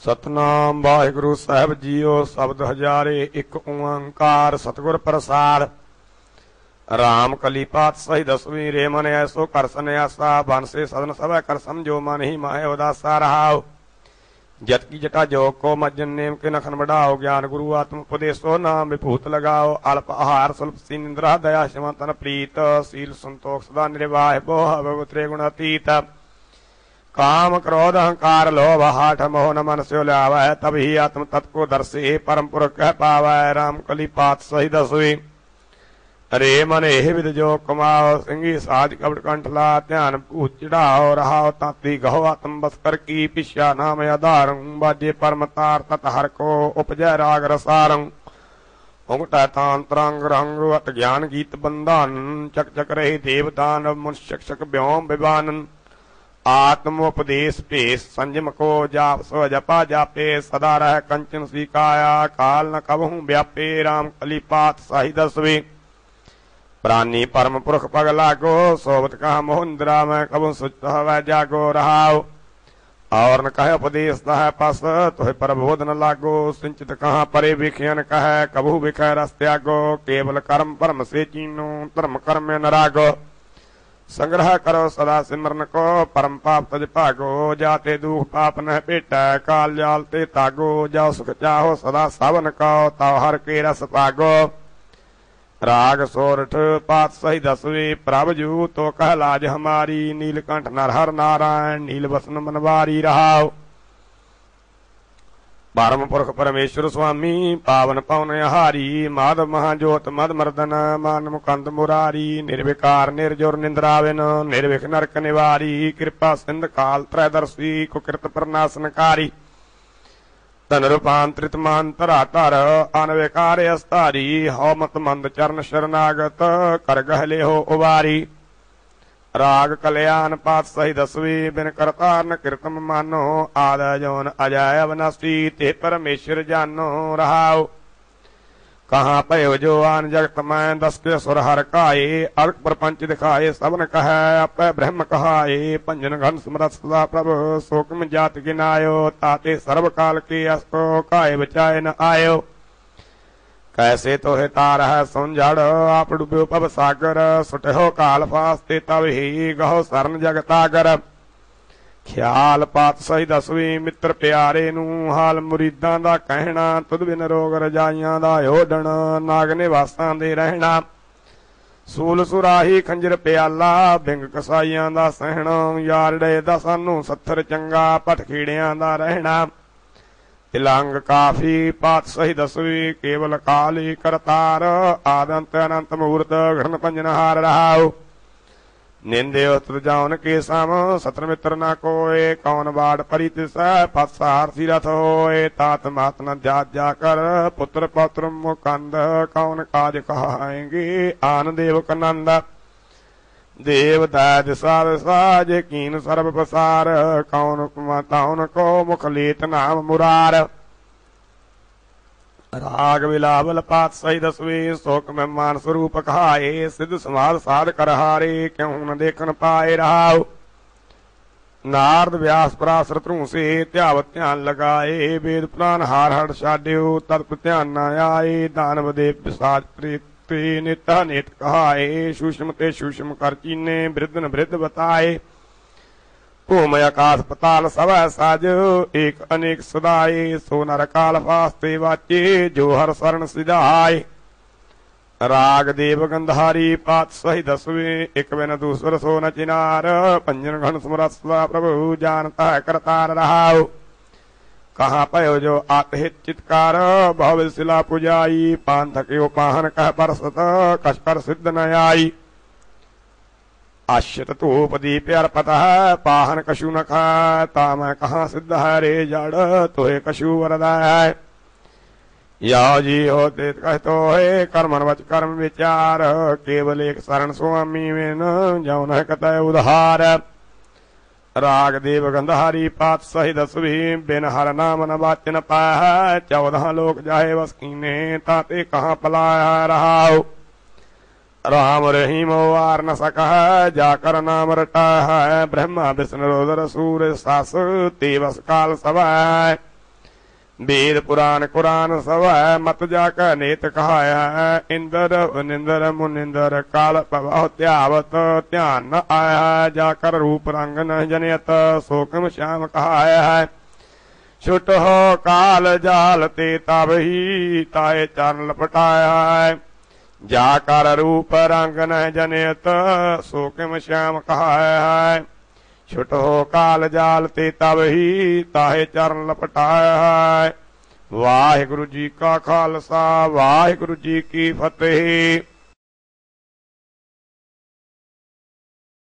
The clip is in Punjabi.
ਸਤਨਾਮ ਵਾਹਿਗੁਰੂ ਸਾਹਿਬ ਜੀਓ, ਸ਼ਬਦ ਹਜ਼ਾਰੇ, ਇੱਕ ਓੰਕਾਰ, ਸਤਿਗੁਰ ਪ੍ਰਸਾਦ। ਰਾਮ ਕਲੀ ਪਾਤ ਸਹੀ ਦਸਵੀਂ ਰੇ ਮਨ ਐਸੋ ਕਰ ਸੰਿਆਸਾ ਬਨਸੇ ਸਦਨ ਸਭੈ ਕਰ ਸਮਝੋ, ਮਨ ਹੀ ਮਾਹਿ ਉਦਾਸਾ ਰਹਾਉ। ਜਤ ਕੀ ਜਟਾ ਜੋ ਕੋ ਮਜਨ ਨੇਮ ਕੇ ਨਖਨ ਵਡਾਓ ਗਿਆਨ ਗੁਰੂ ਆਤਮ ਉਪਦੇਸੋ ਨਾਮ ਵਿਭੂਤ ਲਗਾਓ ਅਲਪ ਆਹਾਰ ਸੁਲਪ ਸਿੰਦਰਾ ਦਇਆ ਸ਼ਮਤਨ ਪ੍ਰੀਤ, ਸੀਲ ਸੰਤੋਖ ਸਦਾ ਨਿਰਵਾਹ, ਬੋਹ ਬਵਤਰੇ ਗੁਣ ਅਤੀਤ ਕਾਮ ਕ੍ਰੋਧ ਅਹੰਕਾਰ ਲੋਭ ਹਾਠ ਮੋਹ ਨ ਮਨ ਸਿਓ ਲਿਆਵੈ, ਤਬ ਹੀ ਆਤਮ ਤਤ ਕੋ ਦਰਸੇ, ਪਰਮ ਪੁਰਖ ਕਹਿ ਪਾਵੈ RAM ਕਲੀ ਪਾਤ ਸਹੀ ਦਸਵੀ। ਰੇ ਮਨ ਇਹ ਵਿਦ ਜੋ ਕਮਾਓ ਸਿੰਘੀ ਸਾਜ ਕਬੜ ਕੰਠ ਲਾ, ਧਿਆਨ ਭੂਤ ਚੜਾਓ, ਰਹਾਓ ਤਾਤੀ ਗਹੋ ਆਤਮ ਬਸਕਰ ਕੀ ਪਿਛਾ ਨਾਮ ਆਧਾਰੰ, ਬਾਜੇ ਪਰਮ ਤਾਰ ਤਤ ਹਰ ਕੋ ਤਾਂਤਰੰਗ ਰੰਗ ਅਤ ਗਿਆਨ ਗੀਤ ਬੰਧਨ, ਚਕ ਚਕ ਰਹੇ ਦੇਵਦਾਨ ਮਨੁ ਸ਼ਕ ਬਿਉਮ ਵਿਵਾਨਨ ਆਤਮ ਉਪਦੇਸ਼ ਭੇਸ ਸੰਜਮ ਕੋ ਜਾਪ ਸੋ ਜਪਾ ਜਾਪੇ, ਸਦਾ ਰਹਿ ਕੰਚਨ ਸਵੀਕਾਇਆ, ਕਾਲ ਨ ਕਬਹੂ ਵਿਆਪੇ RAM ਕਲੀ ਪਾਤ ਸਾਹੀ ਦਸਵੇ। ਪ੍ਰਾਨੀ ਪਰਮ ਪੁਰਖ ਪਗ ਲਾਗੋ ਸੋਬਤ ਕਾ ਮੋਹੰਦਰਾ ਮੈਂ ਕਬੂ ਸੁਚਤ ਹਵੈ ਜਾਗੋ, ਰਹਾਉ। ਔਰ ਨ ਕਹੈ ਉਪਦੇਸ਼ ਹੈ ਪਸ, ਤੋਹਿ ਪ੍ਰਬੋਧ ਨ ਲਾਗੋ, ਸਿੰਚਿਤ ਕਹਾ ਪਰੇ ਵਿਖਿਆਨ ਕਹੈ ਕਬੂ ਵਿਖੈ ਰਸ ਤਿਆਗੋ, ਕੇਵਲ ਕਰਮ ਪਰਮ ਸੇ ਚੀਨੋ, ਧਰਮ ਕਰਮੇ ਨ ਸੰਗ੍ਰਹ ਕਰੋ, ਸਦਾ ਸਿਮਰਨ ਕੋ, ਪਰਮ ਪਾਪ ਤਜ ਭਾਗੋ ਜਾਤੇ ਦੁਖ ਪਾਪ ਨਹਿ ਭੇਟੈ, ਕਾਲ ਜਾਲ ਤੇ ਤਾਗੋ, ਜਾ ਸੁਖ ਚਾਹੋ, ਸਦਾ ਸਵਨ ਕੋ ਤਉ ਹਰ ਕੇ ਰਸ ਪਾਗੋ। ਰਾਗ ਸੋਰਠ ਪਾਤ ਸਹੀ ਦਸਵੇ, ਪ੍ਰਭ ਜੂ ਤੋ ਕਹਿ ਲਾਜ ਹਮਾਰੀ, ਨੀਲਕੰਠ ਨਰ ਹਰ ਨਾਰਾਇਣ, ਨੀਲ ਬਸਨ ਮਨਵਾਰੀ ਰਹਾਉ। ਪਰਮ ਪੁਰਖ ਪਰਮੇਸ਼ਰ ਸੁਆਮੀ, ਪਾਵਨ ਪਵਨ ਹਾਰੀ ਮਾਧਵ ਮਹਾ ਮਦ ਮਰਦਨ, ਮਾਨ ਮੁਕੰਦ ਮੁਰਾਰੀ, ਨਿਰਵਿਕਾਰ ਨਿਰਜੁਰ ਨਿੰਦਰਾਵਿਨ, ਨਿਰਵਿਖ ਨਰਕ ਨਿਵਾਰੀ, ਕਿਰਪਾ ਸਿੰਧ ਕਾਲ ਤ੍ਰੈ ਦਰਸੀ ਕੁਕਿਰਤ ਪ੍ਰਨਾਸਨਕਾਰੀ। ਤਨ ਰੂਪਾਂਤਰਿਤ ਮਾਨ ਧਰਾ ਧਰ, ਅਨਵਿਕਾਰ ਅਸਤਾਰੀ ਹਉ ਮਤ ਮੰਦ ਚਰਨ ਸ਼ਰਨਾਗਤ, ਕਰ ਗਹਲੇ ਹੋ ਉਵਾਰੀ। ਰਾਗ ਕਲਿਆਣ ਪਾਤ ਸਹੀ ਦਸਵੀ, ਬਿਨ ਕਰਤਾਰਨ ਕਿਰਤਮ ਮਾਨੋ, ਆਦ ਜੋਨ ਅਜਾਇ ਅਵਨਸੀ ਤੇ ਪਰਮੇਸ਼ਰ ਜਾਨੋ ਰਹਾਉ। ਕਹਾਂ ਭਇਓ ਜੋ ਆਨ ਜਗਤ ਮੈਂ ਦਸ ਕੇ ਸੁਰ ਹਰ ਕਾਏ ਅਰਕ ਪਰਪੰਚ ਦਿਖਾਏ ਸਭਨ ਕਹੈ, ਆਪੇ ਬ੍ਰਹਮ ਕਹਾਏ, ਭੰਜਨ ਘਨ ਸਮਰਤ ਸਦਾ ਪ੍ਰਭ ਸੋਕਮ ਜਾਤ ਗਿਨਾਇਓ, ਤਾਤੇ ਸਰਬ ਕਾਲ ਕੀ ਅਸਤੋ, ਕਾਏ ਬਚਾਏ ਨ ਆਇਓ। ਕੈਸੇ ਤੋਹਿ ਤਾਰ ਹੈ ਸੁੰਝੜ, ਆਪ ਡੁੱਬਿਓ ਪਵ ਸਾਗਰ ਸੁਟਿਓ ਕਾਲ ਫਾਸਤੇ ਤਵ ਹੀ ਗਹੋ ਸਰਨ ਖਿਆਲ ਪਾਤ ਸਹੀ ਮਿੱਤਰ ਪਿਆਰੇ ਨੂੰ ਹਾਲ ਮੁਰੀਦਾਂ ਦਾ ਕਹਿਣਾ, ਤੁਧ ਬਿਨ ਰੋਗ ਰਜਾਈਆਂ ਦਾ ਓਢਣ ਨਾਗ ਨਿਵਾਸਾਂ ਦੇ ਰਹਿਣਾ। ਸੂਲ ਸੁਰਾਹੀ ਖੰਜਰ ਪਿਆਲਾ, ਬਿੰਗ ਕਸਾਈਆਂ ਦਾ ਸਹਿਣਾ, ਯਾਰੜੇ ਦਾ ਸਾਨੂੰ ਸੱਥਰ ਚੰਗਾ ਪਟਖੀੜਿਆਂ ਦਾ ਰਹਿਣਾ। ਇਲੰਗ ਕਾਫੀ ਪਾਤ ਸਹੀ ਦਸਵੀ, ਕੇਵਲ ਕਾਲੀ ਕਰਤਾਰ, ਆਦੰਤ ਅਨੰਤ ਮੂਰਤ ਘੜਨ ਪੰਜਨਹਾਰ ਰਹਾਉ। ਨਿੰਦਿਓ ਤੁਜਾਉਨ ਕੇ ਸਮ, ਸਤਰ ਮਿੱਤਰ ਨਾ ਕੋਏ, ਕੌਣ ਬਾੜ ਪਰੀ ਤਿਸੈ ਫਸਾਰ ਸਿਰਥ ਹੋਏ। ਤਾਤ ਮਾਤ ਨ ਜਾ ਜਾ ਕਰ, ਪੁੱਤਰ ਪੌਤਰ ਮੁਕੰਦ, ਕੌਣ ਕਾਜ ਕਹਾਏਗੇ ਆਨ ਦੇਵ ਕਨੰਦ ਦੇਵ ਦਾਦ ਸਾਜ ਕੀਨ ਸਰਬ ਪਸਾਰ ਕੌਣ ਕੁਮਤਾਉਨ ਕੋ ਮੁਖ ਲੀਤ ਨਾਮ ਮੁਰਾਰ। ਰਾਗ ਵਿਲਾਵਲ ਪਾਤ ਸਹੀ ਦਸਵੇਂ ਸੋਕ ਮਹਿਮਾਨ ਸਰੂਪ ਕਹਾਏ, ਸਿੱਧ ਸਮਾਦ ਸਾਧ ਕਰ ਹਾਰੇ, ਕਿਉ ਨ ਦੇਖਣ ਪਾਏ ਰਹਾਉ ਨਾਰਦ ਵਿਆਸ ਪਰਾਸਰ ਧਰੂਸੇ ਧਿਆਵ ਧਿਆਨ ਲਗਾਏ, ਵੇਦ ਪੁਰਾਨ ਹਾਰ ਹੜ ਛਾਡਿਓ ਤਤ ਧਿਆਨ ਨਾ ਆਏ, ਦਾਨਵ ਦੇ ਪਿਸਾਚ ਪ੍ਰੀਤੀ ਨਿਤਾ ਨੇਤ ਕਹਾਏ, ਸੁਸ਼ਮ ਤੇ ਸੁਸ਼ਮ ਕਰ ਚੀਨੇ ਬ੍ਰਿਧਨ ਬ੍ਰਿਧ ਬਤਾਏ। ਭੂਮ ਆਕਾਸ ਪਤਾਲ ਸਭੈ ਸਾਜ, ਏਕ ਅਨੇਕ ਸਦਾਏ, ਸੋ ਨਰ ਕਾਲ ਫਾਸਤੇ ਵਾਚੇ, ਜੋ ਹਰ ਸਰਣ ਸਿਧਾਏ। ਰਾਗ ਦੇਵ ਗੰਧਾਰੀ ਪਾਤ ਸਹੀ ਦਸਵੇਂ, ਇੱਕ ਬਿਨ ਦੂਸਰ ਸੋ ਨ ਚਿਨਾਰ, ਪੰਜਨ ਘਣ ਸਮਰਤ ਸਦਾ ਪ੍ਰਭੂ ਜਾਣਤਾ ਕਰਤਾਰ ਰਹਾਉ। ਕਹਾ ਭਇਓ ਜੋ ਆਤ ਹਿਤ ਚਿਤਕਾਰ ਭਵ ਸਿਲਾ ਪੁਜਾਈ ਪਾਨ ਥਕਿਓ ਪਾਹਨ ਕਹਿ ਪਰਸਤ ਕਛ ਕਰ ਸਿੱਧ ਨ ਆਈ ਆਸ਼ਿਤ ਧੂਪ ਦੀਪ ਅਰਪਤ ਹੈ ਪਾਹਨ ਕਛੂ ਨ ਖਾ ਤਾ ਮੈਂ ਕਹਾ ਸਿੱਧ ਹੈ ਰੇ ਜੜ ਤੋਏ ਕਛੂ ਵਰਦਾ ਹੈ ਯਾ ਜੀ ਹੋ ਤੇ ਕਹਿ ਤੋਏ ਕਰਮਨ ਵਚ ਕਰਮ ਵਿਚਾਰ ਕੇਵਲ ਇੱਕ ਸਰਨ ਸੁਆਮੀ ਮੇਨ ਜਉ ਨ ਰਾਗ ਦੇਵ ਗੰਧਾਰੀ ਪਾਤ ਸਹੀ ਦਸਵੀ ਬਿਨ ਹਰ ਨਾਮ ਨ ਬਾਚਨ ਪਾਹ 14 ਲੋਕ ਜਾਏ ਵਸ ਕੀਨੇ ਤਾਤੇ ਕਹਾ ਪਲਾਇਆ ਰਹਾਉ। ਰਾਮ ਰਹੀਮ ਵਾਰ ਨ ਸਕਹ, ਜਾ ਕਰ ਨਾਮ ਰਟਾ ਹੈ ਬ੍ਰਹਮਾ ਵਿਸ਼ਨ ਰੋਦਰ ਸੂਰ ਸਸ ਤੇਵਸ ਕਾਲ ਸਭੈ ਵੇਦ ਪੁਰਾਨ ਕੁਰਾਨ ਹੈ ਮਤ ਜਾ ਕੈ ਨੇਤ ਕਹਾਇਆ ਇੰਦਰ ਨਿੰਦਰ ਮੁਨਿੰਦਰ ਕਾਲ ਭਵ ਧਿਆਵਤ, ਧਿਆਨ ਨ ਆਇਆ ਜਾ ਕਰ ਰੂਪ ਰੰਗ ਨ ਜਨਿਤ ਸੋਕਮ ਸ਼ਾਮ ਕਹਾਇਆ ਹੈ। ਛੁਟ ਹੋ ਕਾਲ ਜਾਲ ਤੇ ਤਬਹੀ ਤਾਏ ਚਰਨ ਲਪਟਾਇਆ ਹੈ। ਜਾ ਕਰ ਰੂਪ ਰੰਗ ਨ ਜਨਿਤ ਸੋਕਮ ਸ਼ਾਮ ਕਹਾਇਆ ਹੈ। ਛੁਟ ਹੋ ਕਾਲ ਜਾਲ ਤੇ ਤਬ ਹੀ ਤਾਹੇ ਚਰਨ ਲਪਟਾਇਆ ਹੈ। ਵਾਹਿਗੁਰੂ ਜੀ ਕਾ ਖਾਲਸਾ, ਵਾਹਿਗੁਰੂ ਜੀ ਕੀ ਫਤਿਹ।